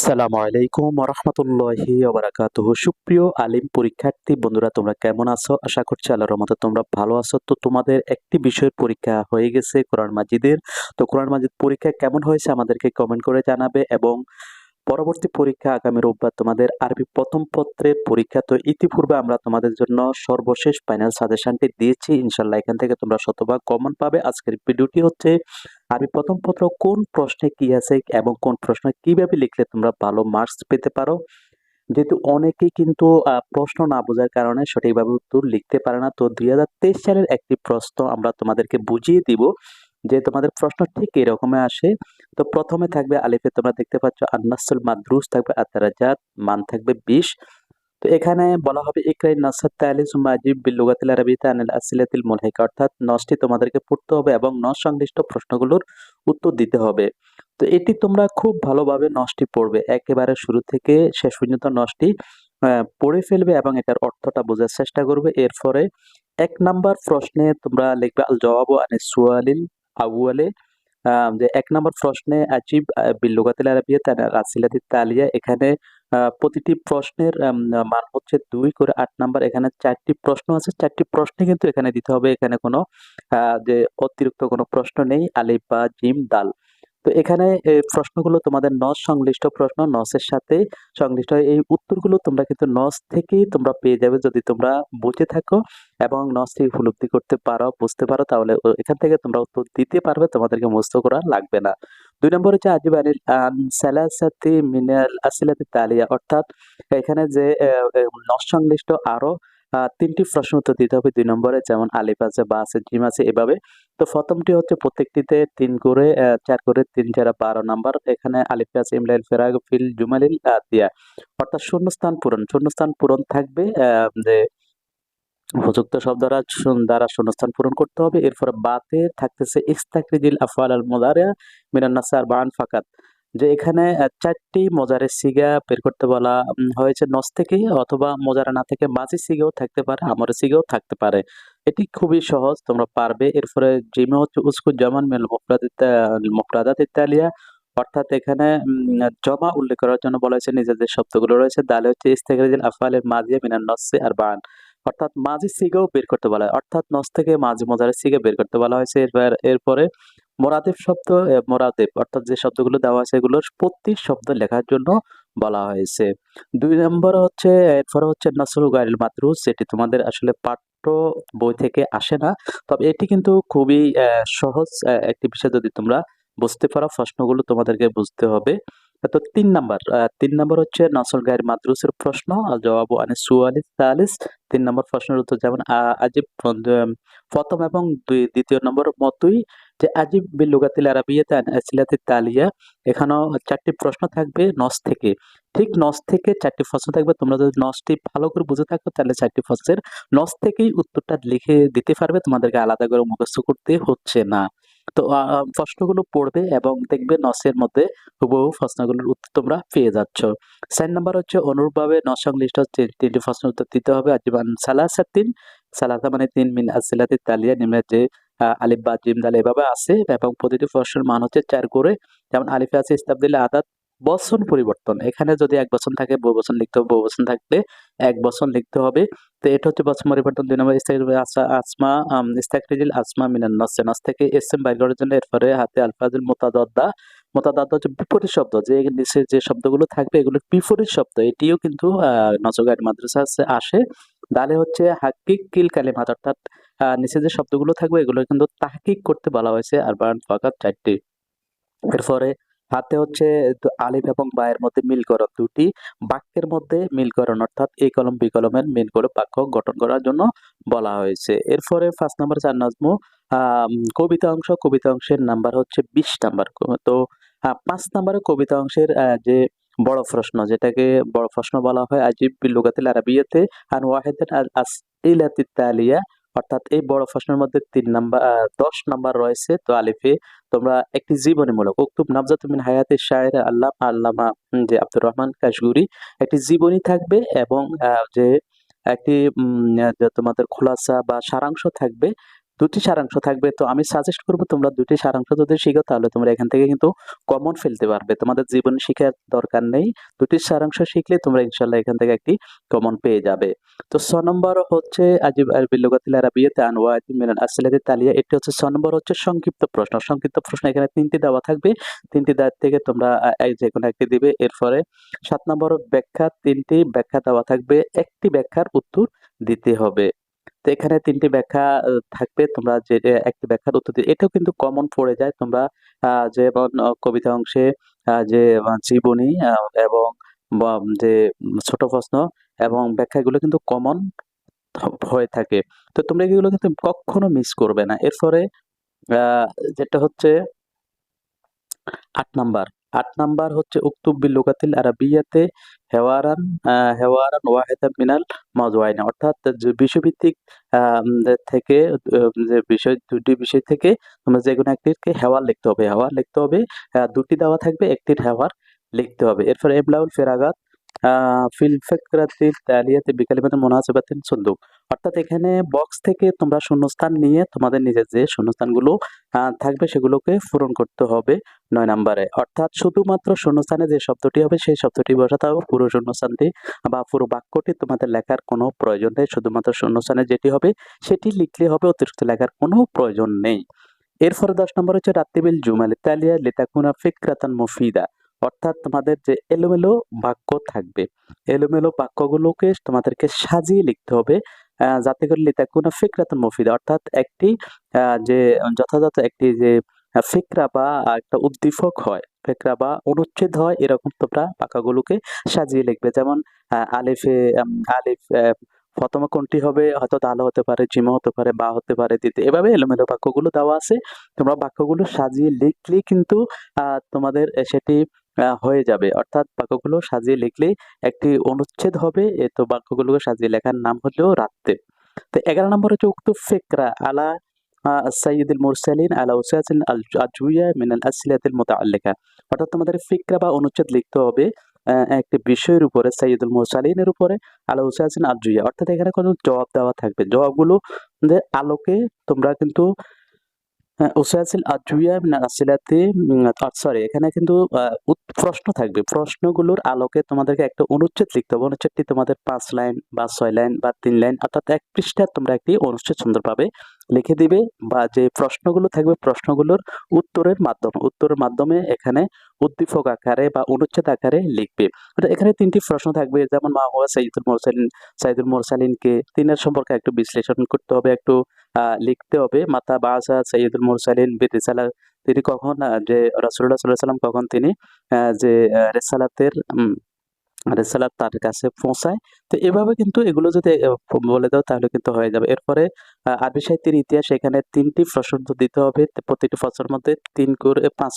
আসসালামু আলাইকুম রহমতুল্লাহি ওবরাকাত সুপ্রিয় আলিম পরীক্ষার্থী, বন্ধুরা, তোমরা কেমন আছো? আশা করছি আল্লাহর রহমতে তোমরা ভালো আছো। তো তোমাদের একটি বিষয়ের পরীক্ষা হয়ে গেছে কোরআন মাজিদের। তো কোরআন মাজিদ পরীক্ষা কেমন হয়েছে আমাদেরকে কমেন্ট করে জানাবে এবং পরবর্তী পরীক্ষা আগামী রোববার তোমাদের আরবি প্রথম পত্রের পরীক্ষা। তো ইতিপূর্বে আমরা তোমাদের জন্য সর্বশেষ ফাইনাল সাজেশনটি দিয়েছি। ইনশাল্লাহ এখান থেকে তোমরা শতভাগ কমন পাবে। আজকের ভিডিওটি হচ্ছে আরবি প্রথম পত্র কোন প্রশ্নে কি আছে এবং কোন প্রশ্ন কীভাবে লিখলে তোমরা ভালো মার্কস পেতে পারো। যেহেতু অনেকেই কিন্তু প্রশ্ন না বোঝার কারণে সঠিকভাবে উত্তর লিখতে পারে না। তো দুই হাজার তেইশ সালের একটি প্রশ্ন আমরা তোমাদেরকে বুঝিয়ে দিব। যে তোমাদের প্রশ্ন ঠিক এরকমই আসে। তো প্রথমে থাকবে আলিফে, তোমরা দেখতে পাচ্ছ আন্নাসুল মাদ্রুস থাকবে আতারাজাত মান থাকবে বিশ। তো এখানে বলা হবে, ইকরাই নাসাত তালিস মাজিব বিল লুগাতিল আরবিতে আনিল আসিলাতিল মুলহিকা। অর্থাৎ নসটি তোমাদেরকে পড়তে হবে এবং নস সংশ্লিষ্ট প্রশ্নগুলোর উত্তর দিতে হবে। তো এটি তোমরা খুব ভালোভাবে নসটি পড়বে। একেবারে শুরু থেকে শেষ পর্যন্ত নসটি পড়ে ফেলবে এবং এটার অর্থটা বোঝার চেষ্টা করবে। এরপরে এক নাম্বার প্রশ্নে তোমরা লিখবে আল জবাব আনে সুয়ালিল আহ, যে এক নম্বর প্রশ্নে আচিব বিল্লুগাতিল আরবিয়া রাসিলাতি তালিয়া এখানে প্রতিটি প্রশ্নের মান হচ্ছে দুই করে আট নাম্বার। এখানে চারটি প্রশ্ন আছে চারটি প্রশ্নে কিন্তু এখানে দিতে হবে। এখানে কোনো যে অতিরিক্ত কোনো প্রশ্ন নেই। আলিফ বা জিম দাল। তো এখানে প্রশ্নগুলো তোমাদের নস সংশ্লিষ্ট প্রশ্ন, নসের সাথে সংশ্লিষ্ট এই উত্তরগুলো তোমরা কিন্তু নস থেকেই তোমরা পেয়ে যাবে যদি তোমরা বুঝে থাকো এবং নসটি উপলব্ধি করতে পারো, বুঝতে পারো, তাহলে এখান থেকে তোমরা উত্তর দিতে পারবে, তোমাদেরকে মুস্ত করা লাগবে না। দুই নম্বর হচ্ছে আজিব আনিল আন সালাসাতি মিনাল আসিলাতি তালিয়া, অর্থাৎ এখানে যে নস সংশ্লিষ্ট আরও তিনটি প্রশ্ন উত্তর দিতে হবে। দুই নম্বরে যেমন আলিফ আছে, বা আছে, জিম আছে, এভাবে। তো প্রথমটি হচ্ছে প্রত্যেকটিতে তিন করে চার করে তিন চার বারো নাম্বার। এখানে আলিফ আছে ইমলাইল ফেরাগ, ফিল, জুমালিল দিয়া। অর্থাৎ শূন্যস্থান পূরণ। শূন্যস্থান পূরণ থাকবে যে উপযুক্ত শব্দ দ্বারা শূন্য- দ্বারা শূন্যস্থান পূরণ করতে হবে। এরপরে বাতে থাকতেছে ইস্তাকরিজিল আফআল আল মুদারিয়া মিনান নাসার বান ফাকাত। যে এখানে চারটি মজারের সিগা বের করতে বলা হয়েছে নস থেকে অথবা মজারা না থেকে মাঝি সিগাও থাকতে পারে আমরের সিগাও থাকতে পারে। এটি খুবই সহজ, তোমরা পারবে। এরপরে জিমে হচ্ছে উস্কু জামান মিল মুফরাদাত ইত্তালিয়া অর্থাৎ এখানে জমা উল্লেখ করার জন্য বলা হয়েছে, নিজের যে শব্দগুলো রয়েছে, দালে হচ্ছে ইস্তেগরিজিল আফআলের মাজিয়া মিনান নসে আর বান। অর্থাৎ মাঝি সিগাও বের করতে বলা হয়। অর্থাৎ নস থেকে মাঝি মজারের সিগা বের করতে বলা হয়েছে। এরপর, এরপরে মোরাদেব শব্দ মরাদেব, অর্থাৎ যে শব্দগুলো দেওয়া আছে এগুলোর প্রতি শব্দ লেখার জন্য বলা হয়েছে। দুই নম্বর হচ্ছে, এরপরে হচ্ছে নাসরু গাইল মাতরু যেটি তোমাদের আসলে পাঠ্য বই থেকে আসে না, তবে এটি কিন্তু খুবই সহজ একটি বিষয় যদি তোমরা বুঝতে পারো, প্রশ্নগুলো তোমাদেরকে বুঝতে হবে। তো তিন নাম্বার তিন নাম্বার হচ্ছে নাসল গায়ের মাদ্রুসের প্রশ্ন। জবাব আনে সুয়ালিস তালিস তিন নম্বর প্রশ্নের উত্তর যেমন আজিব প্রথম- এবং দুই, দ্বিতীয় নম্বর মতোই যে আজিব বিল লুগাতিল আরাবিয়াতে আসিলাতি তালিয়া। এখানেও চারটি প্রশ্ন থাকবে নস থেকে। ঠিক নস থেকে চারটি প্রশ্ন থাকবে। তোমরা যদি নসটি ভালো করে বুঝে থাকো, তাহলে চারটি প্রশ্নের নস থেকেই উত্তরটা লিখে দিতে পারবে। তোমাদেরকে আলাদা করে মুখস্থ করতে হচ্ছে না। তো প্রশ্নগুলো পড়বে এবং দেখবে নসের মধ্যে হুবহু প্রশ্নগুলোর উত্তর তোমরা পেয়ে যাচ্ছ। সাইন নাম্বার হচ্ছে অনুরূপভাবে নসংশ্লিষ্ট তিনটি প্রশ্ন উত্তর দিতে হবে। আজীবন সালাসা তিন সালাসা মানে তিন মিন আসিলাতে তালিয়া নিম্নের যে আলিফ বা জিম দাল এভাবে আসে এবং প্রতিটি প্রশ্নের মান হচ্ছে চার করে। যেমন আলিফে আছে ইস্তাবদিল আদাত বচন পরিবর্তন। এখানে যদি এক বচন থাকে বহু বচন লিখতে হবে বহু বচন থাকলে এক বচন লিখতে হবে। তো এটা হচ্ছে বচন পরিবর্তন। দুই নম্বর আসমা আম, আসমা মিনান নস। নস থেকে এসএম বাইর করার জন্য এরপরে হাতে আলফাজুল মোতাদদ্দা মোতাদাদ হচ্ছে বিপরীত শব্দ। যে নিচে যে শব্দগুলো থাকবে এগুলোর বিপরীত শব্দ। এটিও কিন্তু নজরগাড়ি মাদ্রাসা আসে। দালে হচ্ছে হাকিক কিল কালিমাত অর্থাৎ নিচে যে শব্দগুলো থাকবে এগুলো কিন্তু তাহকিক করতে বলা হয়েছে আর বান ফাকাত চারটি। এরপরে হাতে হচ্ছে আলিফ এবং বায়ের মধ্যে মিল মিলকরণ দুটি বাক্যের মধ্যে মিল মিলকরণ অর্থাৎ এই কলম, বি কলমের মিল করে বাক্য গঠন করার জন্য বলা হয়েছে। এরপরে ফার্স্ট নাম্বার, চার নাজমু কবিতা অংশ। কবিতা অংশের নাম্বার হচ্ছে বিশ নাম্বার। তো পাঁচ নাম্বারে কবিতা অংশের যে বড় প্রশ্ন, যেটাকে বড় প্রশ্ন বলা হয়, আজিব লুগাতিল আরাবিয়াতে, আন ওয়াহিদান আল তালিয়া, অর্থাৎ এই বড় প্রশ্নের মধ্যে তিন নাম্বার দশ নাম্বার রয়েছে। তো আলিফে তোমরা একটি জীবনীমূলক উক্তুব নাবজাত মিন হায়াতে শায়ের আল্লাহ আল্লামা যে আব্দুর রহমান কাশগুরি, একটি জীবনী থাকবে এবং যে একটি তোমাদের খোলাসা বা সারাংশ থাকবে দুটি সারাংশ থাকবে। তো আমি সাজেস্ট করব তোমরা দুটি সারাংশ যদি শিখো, তাহলে তোমরা এখান থেকে কিন্তু কমন ফেলতে পারবে। তোমাদের জীবন শিখার দরকার নেই। দুটি সারাংশ শিখলে তোমরা ইনশাল্লাহ এখান থেকে একটি কমন পেয়ে যাবে। তো ছ নম্বর হচ্ছে আজিব আরবি লুগাতিল আরাবিয়াতে আনওয়াত মিনাল আসলাতি তালিয়া। এটি হচ্ছে ছ নম্বর হচ্ছে সংক্ষিপ্ত প্রশ্ন। সংক্ষিপ্ত প্রশ্ন এখানে তিনটি দেওয়া থাকবে। তিনটি দেওয়ার থেকে তোমরা যে কোনো একটি দিবে। এরপরে সাত নম্বর ব্যাখ্যা তিনটি ব্যাখ্যা দেওয়া থাকবে। একটি ব্যাখ্যার উত্তর দিতে হবে। তো এখানে তিনটি ব্যাখ্যা থাকবে। তোমরা যে একটি ব্যাখ্যার উত্তর দিয়ে এটাও কিন্তু কমন পড়ে যায়। তোমরা যেমন কবিতা অংশে যে জীবনী এবং যে, ছোট প্রশ্ন এবং ব্যাখ্যাগুলো কিন্তু কমন হয়ে থাকে। তো তোমরা এগুলো কিন্তু কখনো মিস করবে না। এরপরে যেটা হচ্ছে আট নাম্বার। আট নাম্বার হচ্ছে উক্তুব বিল লুগাতিল আরাবিয়াতে হেওয়ারান হেওয়ারান ওয়াহেদা মিনাল মজওয়াইনা। অর্থাৎ যে বিষয়ভিত্তিক থেকে যে বিষয়, দুটি বিষয় থেকে তোমরা যে কোনো একটিকে হেওয়ার লিখতে হবে। হেওয়ার লিখতে হবে দুটি দেওয়া থাকবে, একটির হেওয়ার লিখতে হবে। এরপর এমলাউল ফেরাগাত আহ, ফিল ফিকরাতিল তালিয়াতে বিকালিমাতে মুনাসিবাতিন সুন্দুক অর্থাৎ এখানে বক্স থেকে তোমরা শূন্যস্থান নিয়ে তোমাদের নিজের যে শূন্যস্থানগুলো থাকবে সেগুলোকে পূরণ করতে হবে নয় নম্বরে। অর্থাৎ শুধুমাত্র শূন্যস্থানে যে শব্দটি হবে সেই শব্দটি বসাতে হবে পুরো শূন্যস্থানটি বা পুরো বাক্যটি তোমাদের লেখার কোনো প্রয়োজন নেই। শুধুমাত্র শূন্যস্থানে যেটি হবে সেটি লিখলে হবে অতিরিক্ত লেখার কোনো প্রয়োজন নেই। এরপরে দশ নম্বর হচ্ছে রাত্রিবিল জুমাল ইতালিয়া লিতাকুনা ফিকরাতান মুফিদা। অর্থাৎ তোমাদের যে এলোমেলো বাক্য থাকবে। এলোমেলো বাক্যগুলোকে তোমাদেরকে সাজিয়ে লিখতে হবে যাতে করে লিতাকুনা ফিকরাতান মুফিদা, অর্থাৎ একটি যে, যথাযথ একটি যে ফিকরা বা একটা উদ্দীপক হয়, ফেকরা বা অনুচ্ছেদ হয়, এরকম তোমরা বাক্যগুলোকে সাজিয়ে লিখবে। যেমন আলিফে আলিফ প্রথমে কোনটি হবে? হয়তো দাল হতে পারে, জিমা হতে পারে, বা হতে পারে দিতে এভাবে এলোমেলো বাক্যগুলো দেওয়া আছে। তোমরা বাক্যগুলো সাজিয়ে লিখলে কিন্তু তোমাদের সেটি হয়ে যাবে। অর্থাৎ বাক্যগুলো সাজিয়ে লিখলে একটি অনুচ্ছেদ হবে। এ তো বাক্যগুলোকে সাজিয়ে লেখার নাম হলো রাত্রে। তো এগারো নম্বর হচ্ছে উক্ত ফিকরা আলা আহ, সাইয়্যিদুল মুরসালিন আলা আল আজউইয়া মিনাল আসিলাতিল মুতাআল্লিকা। অর্থাৎ তোমাদের ফিকরা বা অনুচ্ছেদ লিখতে হবে একটি বিষয়ের উপরে সাইয়্যিদুল মুরসালিনের উপরে আলা উসাসিন আজউইয়া অর্থাৎ এখানে কোনো জবাব দেওয়া থাকবে। জবাবগুলো আলোকে তোমরা কিন্তু হ্যাঁ, আজুয়া আজউইয়া মিনাল আসিলাতি সরি এখানে কিন্তু প্রশ্ন থাকবে। প্রশ্নগুলোর আলোকে তোমাদেরকে একটা অনুচ্ছেদ লিখতে হবে। অনুচ্ছেদটি তোমাদের পাঁচ লাইন বা ছয় লাইন বা তিন লাইন অর্থাৎ এক পৃষ্ঠার তোমরা একটি অনুচ্ছেদ সুন্দরভাবে লিখে দিবে বা যে প্রশ্নগুলো থাকবে প্রশ্নগুলোর উত্তরের মাধ্যমে উত্তরের মাধ্যমে এখানে উদ্দীপক আকারে বা অনুচ্ছেদ আকারে লিখবে। এখানে তিনটি প্রশ্ন থাকবে, যেমন মা হুয়া সাইদুল মোরসালিন, সাইদুল মোরসালিনকে তিনের সম্পর্কে একটু বিশ্লেষণ করতে হবে, একটু লিখতে হবে। মাতা বাসা সৈয়দুল মুরসালিন বি রিসালা, তিনি কখন যে রাসূলুল্লাহ সাল্লাল্লাহু আলাইহি সাল্লাম কখন তিনি যে রেসালাতের উম, রেসালাত তার কাছে পৌঁছায়। তো এভাবে কিন্তু এগুলো যদি বলে দাও তাহলে কিন্তু হয়ে যাবে। এরপরে আরবি সাহিত্যের ইতিহাস এখানে তিনটি প্রশ্ন দিতে হবে। প্রতিটি প্রশ্নের মধ্যে তিন করে পাঁচ